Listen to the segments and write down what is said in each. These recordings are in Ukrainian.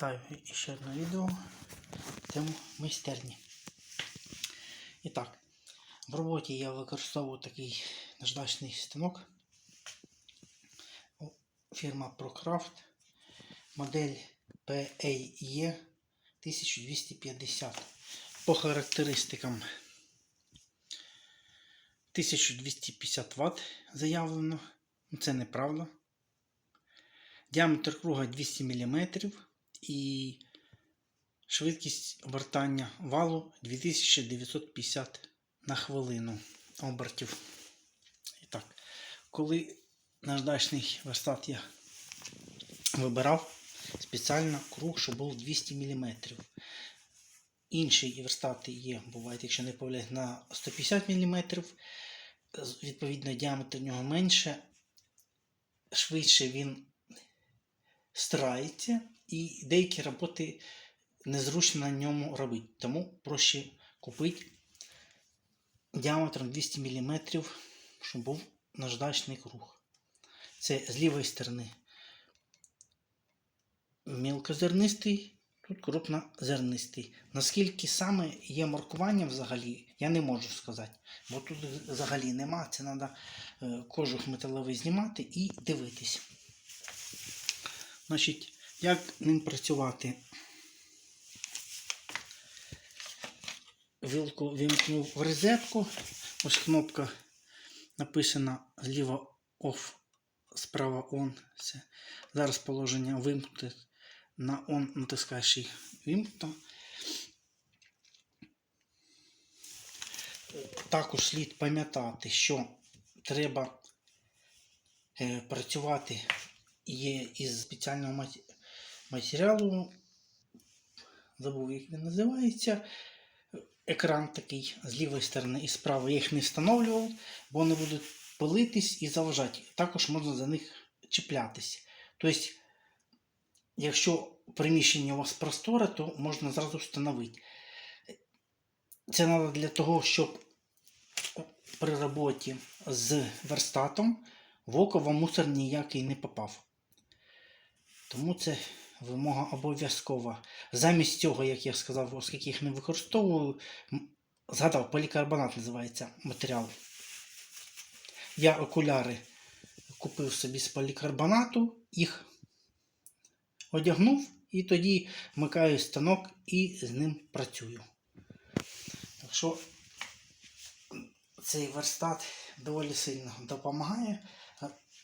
Ставлю ще одне відео тему майстерні. І так, в роботі я використовую такий наждачний станок. Фірма ProCraft. Модель PAE 1250. По характеристикам 1250 Вт заявлено. Ну, Це неправда. Діаметр круга 200 мм і швидкість обертання валу 2950 на хвилину обертів. І так, коли наждачний верстат я вибирав спеціально круг, що був 200 мм. Інші верстати є, бувають, якщо не помиляюсь, на 150 мм. Відповідно, діаметр нього менше, швидше він стирається, і деякі роботи незручно на ньому робити. Тому проще купити діаметром 200 мм, щоб був наждачний круг. Це з лівої сторони мілкозернистий, тут крупнозернистий. Наскільки саме є маркування взагалі, я не можу сказати. Бо тут взагалі нема. Це треба кожух металовий знімати і дивитись. Значить, як ним працювати? Вілку вімкнув в розетку. Ось кнопка написана зліва OFF, справа ON. Це зараз положення вимкнути на ON натискаєш і вимкнуто. Також слід пам'ятати, що треба е, працювати є із спеціального мат- матеріалу. Забув, як він називається. Екран такий з лівої сторони і з правої. Я їх не встановлював, бо вони будуть пилитись і заважати. Також можна за них чіплятись. Тобто, якщо приміщення у вас просторе, то можна зразу встановити. Це треба для того, щоб при роботі з верстатом в око вам мусор ніякий не попав. Тому це вимога обов'язкова. Замість цього, як я сказав, оскільки їх не використовую, згадав, полікарбонат називається матеріал. Я окуляри купив собі з полікарбонату, їх одягнув і тоді вмикаю станок і з ним працюю. Так що цей верстат доволі сильно допомагає.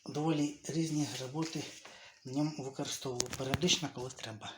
Доволі різні роботи в ньому використовую періодично, коли треба.